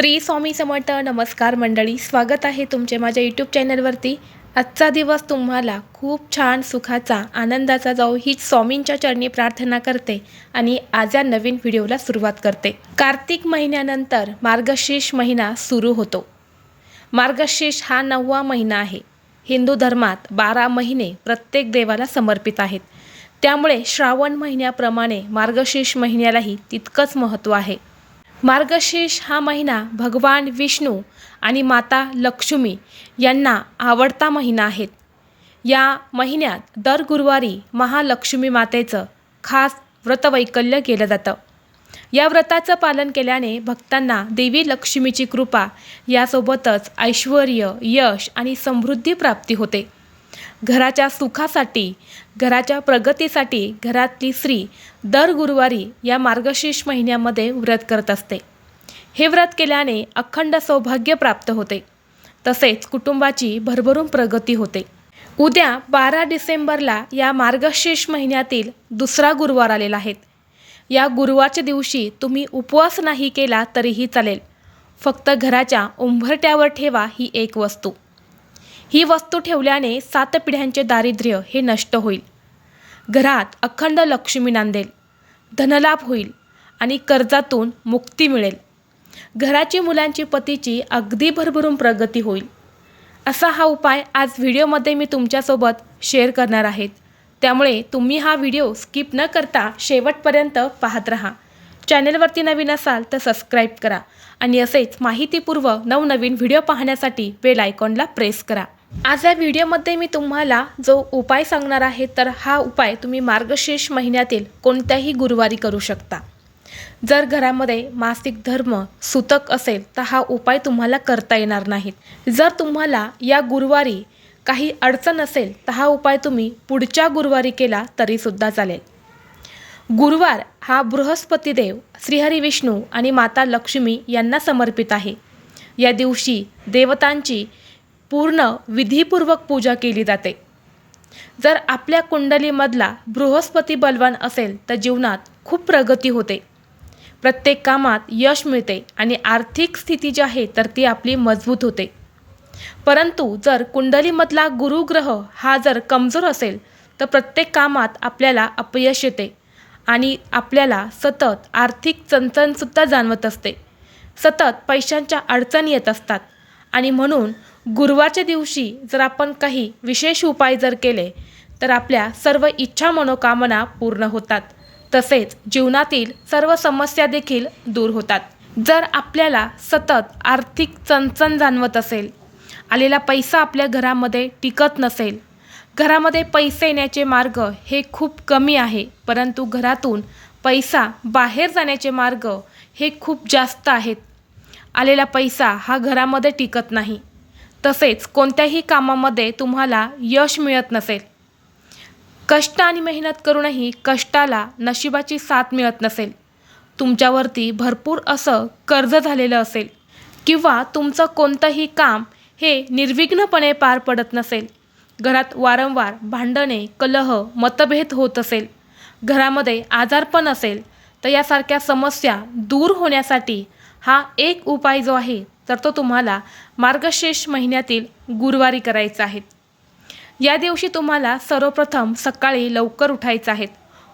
श्री स्वामी समर्थ नमस्कार मंडळी स्वागत आहे तुमचे माझ्या यूट्यूब चॅनलवरती आजचा दिवस तुम्हाला खूप छान सुखाचा आनंदाचा जाऊ ही स्वामींच्या चरणी प्रार्थना करते आणि आज या नवीन व्हिडिओला सुरुवात करते. कार्तिक महिन्यानंतर मार्गशीर्ष महिना सुरू होतो. मार्गशीर्ष हा नववा महिना आहे. हिंदू धर्मात बारा महिने प्रत्येक देवाला समर्पित आहेत. त्यामुळे श्रावण महिन्याप्रमाणे मार्गशीर्ष महिन्यालाही तितकंच महत्त्व आहे. मार्गशीर्ष हा महिना भगवान विष्णू आणि माता लक्ष्मी यांना आवडता महिना आहे. या महिन्यात दर गुरुवारी महालक्ष्मी मातेचं खास व्रतवैकल्य केलं जातं. या व्रताचं पालन केल्याने भक्तांना देवी लक्ष्मीची कृपा यासोबतच ऐश्वर यश आणि समृद्धी प्राप्ती होते. घराच्या सुखासाठी घराच्या प्रगतीसाठी घरातली स्त्री दर गुरुवारी या मार्गशीर्ष महिन्यामध्ये व्रत करत असते. हे व्रत केल्याने अखंड सौभाग्य प्राप्त होते. तसेच कुटुंबाची भरभरून प्रगती होते. उद्या बारा डिसेंबरला या मार्गशीर्ष महिन्यातील दुसरा गुरुवार आलेला आहे. या गुरुवारच्या दिवशी तुम्ही उपवास नाही केला तरीही चालेल. फक्त घराच्या उंबरट्यावर ठेवा ही एक वस्तू. ही वस्तू ठेवल्याने सात पिढ्यांचे दारिद्र्य हे नष्ट होईल. घरात अखंड लक्ष्मी नांदेल. धनलाभ होईल आणि कर्जातून मुक्ती मिळेल. घराची मुलांची पतीची अगदी भरभरून प्रगती होईल. असा हा उपाय आज व्हिडिओमध्ये मी तुमच्यासोबत शेअर करणार आहेत. त्यामुळे तुम्ही हा व्हिडिओ स्किप न करता शेवटपर्यंत पाहत राहा. चॅनलवरती नवीन असाल तर सबस्क्राईब करा आणि असेच माहितीपूर्व नवनवीन व्हिडिओ पाहण्यासाठी बेल आयकॉनला प्रेस करा. आज या व्हिडिओमध्ये मी तुम्हाला जो उपाय सांगणार आहे तर हा उपाय तुम्ही मार्गशीर्ष महिन्यातील कोणत्याही गुरुवारी करू शकता. जर घरामध्ये मासिक धर्म सुतक असेल तर हा उपाय तुम्हाला करता येणार नाहीत. जर तुम्हाला या गुरुवारी काही अडचण असेल तर हा उपाय तुम्ही पुढच्या गुरुवारी केला तरीसुद्धा चालेल. गुरुवार हा बृहस्पतीदेव श्रीहरी विष्णू आणि माता लक्ष्मी यांना समर्पित आहे. या दिवशी देवतांची पूर्ण विधीपूर्वक पूजा केली जाते. जर आपल्या कुंडलीमधला बृहस्पती बलवान असेल तर जीवनात खूप प्रगती होते. प्रत्येक कामात यश मिळते आणि आर्थिक स्थिती जी आहे तर ती आपली मजबूत होते. परंतु जर कुंडलीमधला गुरुग्रह हा जर कमजोर असेल तर प्रत्येक कामात आपल्याला अपयश येते आणि आपल्याला सतत आर्थिक चणचणसुद्धा जाणवत असते. सतत पैशांच्या अडचणी येत असतात आणि म्हणून गुरुवारच्या दिवशी जर आपण काही विशेष उपाय जर केले तर आपल्या सर्व इच्छा मनोकामना पूर्ण होतात. तसेच जीवनातील सर्व समस्या देखील दूर होतात. जर आपल्याला सतत आर्थिक चणचण जाणवत असेल आलेला पैसा आपल्या घरामध्ये टिकत नसेल घरामध्ये पैसे येण्याचे मार्ग हे खूप कमी आहे परंतु घरातून पैसा बाहेर जाण्याचे मार्ग हे खूप जास्त आहेत. आलेला पैसा हा घरामध्ये टिकत नाही. तसेच कोणत्याही कामामध्ये तुम्हाला यश मिळत नसेल. कष्ट आणि मेहनत करूनही कष्टाला नशिबाची साथ मिळत नसेल. तुमच्यावरती भरपूर असं कर्ज झालेलं असेल किंवा तुमचं कोणतंही काम हे निर्विघ्नपणे पार पडत नसेल. घरात वारंवार भांडणे कलह मतभेद होत असेल. घरामध्ये आजारपण असेल. तर यासारख्या समस्या दूर होण्यासाठी हा एक उपाय जो आहे तर तो तुम्हाला मार्गशीर्ष महिन्यातील गुरुवारी करायचा आहे. या दिवशी तुम्हाला सर्वप्रथम सकाळी लवकर उठायचं आहे.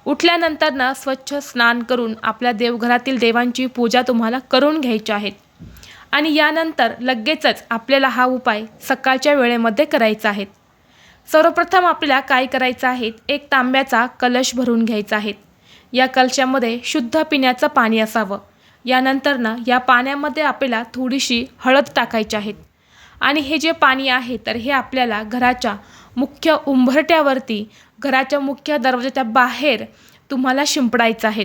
उठल्यानंतर ना स्वच्छ स्नान करून आपल्या देवघरातील देवांची पूजा तुम्हाला करून घ्यायची आहेत आणि यानंतर लगेचच आपल्याला हा उपाय सकाळच्या वेळेमध्ये करायचा आहे. सर्वप्रथम आपल्याला काय करायचं आहे? एक तांब्याचा कलश भरून घ्यायचा आहे. या कलशामध्ये शुद्ध पिण्याचं पाणी असावं. यानंतर ना या पाण्यामध्ये आपल्याला थोडीशी हळद टाकायची आहेत आणि हे जे पाणी आहे तर हे आपल्याला घराच्या मुख्य उंबरट्यावरती घराच्या मुख्य दरवाजाच्या बाहेर तुम्हाला शिंपडायचं आहे.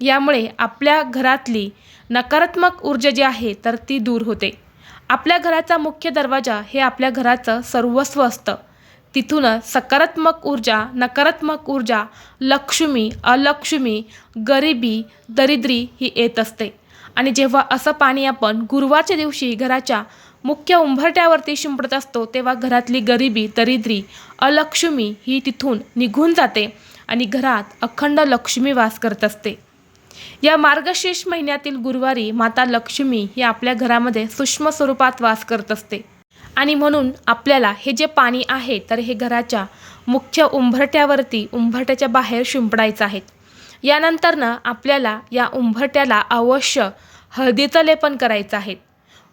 यामुळे आपल्या घरातली नकारात्मक ऊर्जा जी आहे तर ती दूर होते. आपल्या घराचा मुख्य दरवाजा हे आपल्या घराचं सर्वस्व असतं. तिथूनच सकारात्मक ऊर्जा नकारात्मक ऊर्जा लक्ष्मी अलक्ष्मी गरिबी दरिद्री ही येत असते. आणि जेव्हा असं पाणी आपण गुरुवारच्या दिवशी घराच्या मुख्य उंबरट्यावरती शिंपडत असतो तेव्हा घरातली गरिबी दरिद्री अलक्ष्मी ही तिथून निघून जाते आणि घरात अखंड लक्ष्मी वास करत असते. या मार्गशीर्ष महिन्यातील गुरुवारी माता लक्ष्मी ही आपल्या घरामध्ये सूक्ष्म स्वरूपात वास करत असते. आणि म्हणून आपल्याला हे जे पाणी आहे तर हे घराच्या मुख्य उंबरट्यावरती उंबरट्याच्या बाहेर शिंपडायचं आहे. यानंतरनं आपल्याला या उंबरट्याला अवश्य हळदीचं लेपन करायचं आहे.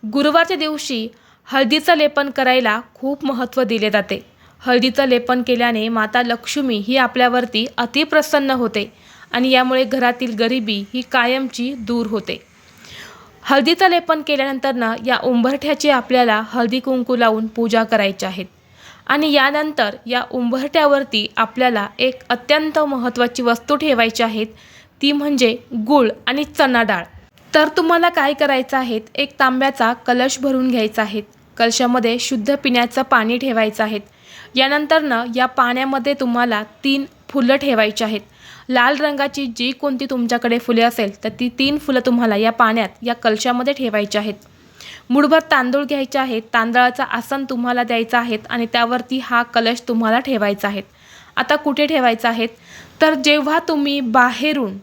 गुरुवारच्या दिवशी हळदीचं लेपन करायला खूप महत्त्व दिले जाते. हळदीचं लेपन केल्याने माता लक्ष्मी ही आपल्यावरती अतिप्रसन्न होते आणि यामुळे घरातील गरिबी ही कायमची दूर होते. हळदीचं लेपन केल्यानंतरनं या उंबरठ्याची आपल्याला हळदी कुंकू लावून पूजा करायची आहेत. आणि यानंतर या उंबरठ्यावरती आपल्याला एक अत्यंत महत्त्वाची वस्तू ठेवायची आहेत ती म्हणजे गूळ आणि चणा डाळ. तर तुम्हाला काय करायचं आहे एक तांब्याचा कलश भरून घ्यायचा आहे. कलशामध्ये शुद्ध पिण्याचं पाणी ठेवायचं आहे. यानंतरनं या पाण्यामध्ये तुम्हाला तीन फुलं ठेवायची आहेत. लाल रंगाची जी कोणती तुमच्याकडे फुले असेल तर ती तीन फुलं तुम्हाला या पाण्यात या कलशामध्ये ठेवायची आहेत. मुठभर तांदूळ घ्यायचे आहेत तांदळाचा आसन तुम्हाला द्यायचं आहे आणि त्यावरती हा कलश तुम्हाला ठेवायचा आहे आता कुठे ठेवायचा आहे तर जेव्हा तुम्ही बाहेरून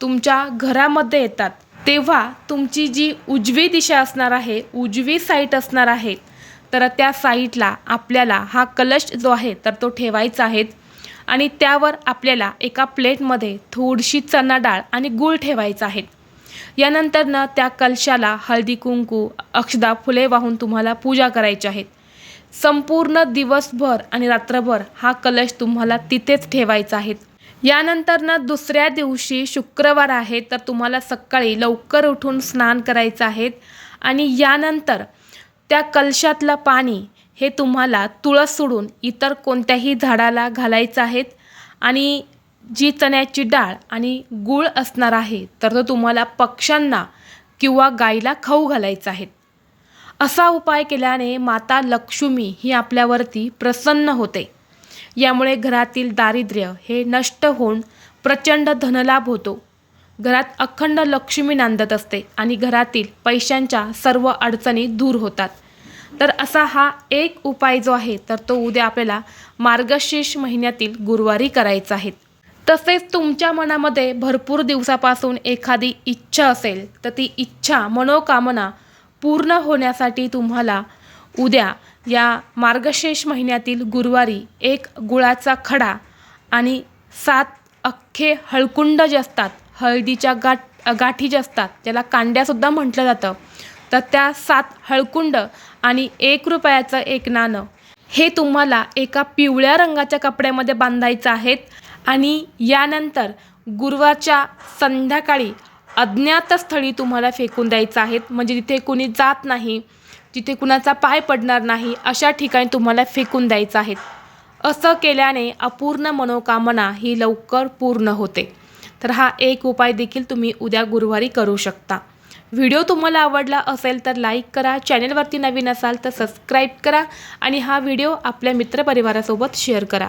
तुमच्या घरामध्ये येतात तेव्हा तुमची जी उजवी दिशा असणार आहे उजवी साईट असणार आहे तर त्या साईटला आपल्याला हा कलश जो आहे तर तो ठेवायचा आहे आणि त्यावर आपल्याला एका प्लेटमध्ये थोडीशी चणा डाळ आणि गूळ ठेवायचा आहे यानंतरनं त्या कलशाला हळदी कुंकू अक्षदा फुले वाहून तुम्हाला पूजा करायची आहेत. संपूर्ण दिवसभर आणि रात्रभर हा कलश तुम्हाला तिथेच ठेवायचा आहे. यानंतरनं दुसऱ्या दिवशी शुक्रवार आहे तर तुम्हाला सकाळी लवकर उठून स्नान करायचं आहे आणि यानंतर त्या कलशातलं पाणी हे तुम्हाला तुळस सोडून इतर कोणत्याही झाडाला घालायचं आहेत आणि जी चण्याची डाळ आणि गूळ असणार आहे तर तो तुम्हाला पक्ष्यांना किंवा गाईला खाऊ घालायचा आहे. असा उपाय केल्याने माता लक्ष्मी ही आपल्यावरती प्रसन्न होते. यामुळे घरातील दारिद्र्य हे नष्ट होऊन प्रचंड धनलाभ होतो. घरात अखंड लक्ष्मी नांदत असते आणि घरातील पैशांच्या सर्व अडचणी दूर होतात. तर असा हा एक उपाय जो आहे तर तो उद्या आपल्याला मार्गशीर्ष महिन्यातील गुरुवारी करायचा आहे. तसेच तुमच्या मनामध्ये भरपूर दिवसापासून एखादी इच्छा असेल तर ती इच्छा मनोकामना पूर्ण होण्यासाठी तुम्हाला उद्या या मार्गशीर्ष महिन्यातील गुरुवारी एक गुळाचा खडा आणि सात अख्खे हळकुंड जे असतात हळदीच्या गाठ गाठी जे असतात त्याला कांड्यासुद्धा म्हटलं जातं तर त्या सात हळकुंड आणि एक रुपयाचं एक नाणं हे तुम्हाला एका पिवळ्या रंगाच्या कपड्यामध्ये बांधायचं आहेत. आणि यानंतर गुरुवारच्या संध्याकाळी अज्ञात स्थळी तुम्हाला फेकून द्यायचं आहेत. म्हणजे तिथे कुणी जात नाही तिथे कुणाचा पाय पडणार नाही अशा ठिकाणी तुम्हाला फेकून द्यायचं आहेत. असं केल्याने अपूर्ण मनोकामना ही लवकर पूर्ण होते. तर हा एक उपाय देखील तुम्ही उद्या गुरुवारी करू शकता. व्हिडिओ तुम्हाला आवडला असेल तर लाईक करा चॅनेलवरती नवीन असाल तर सबस्क्राईब करा आणि हा व्हिडिओ आपल्या मित्रपरिवारासोबत शेअर करा.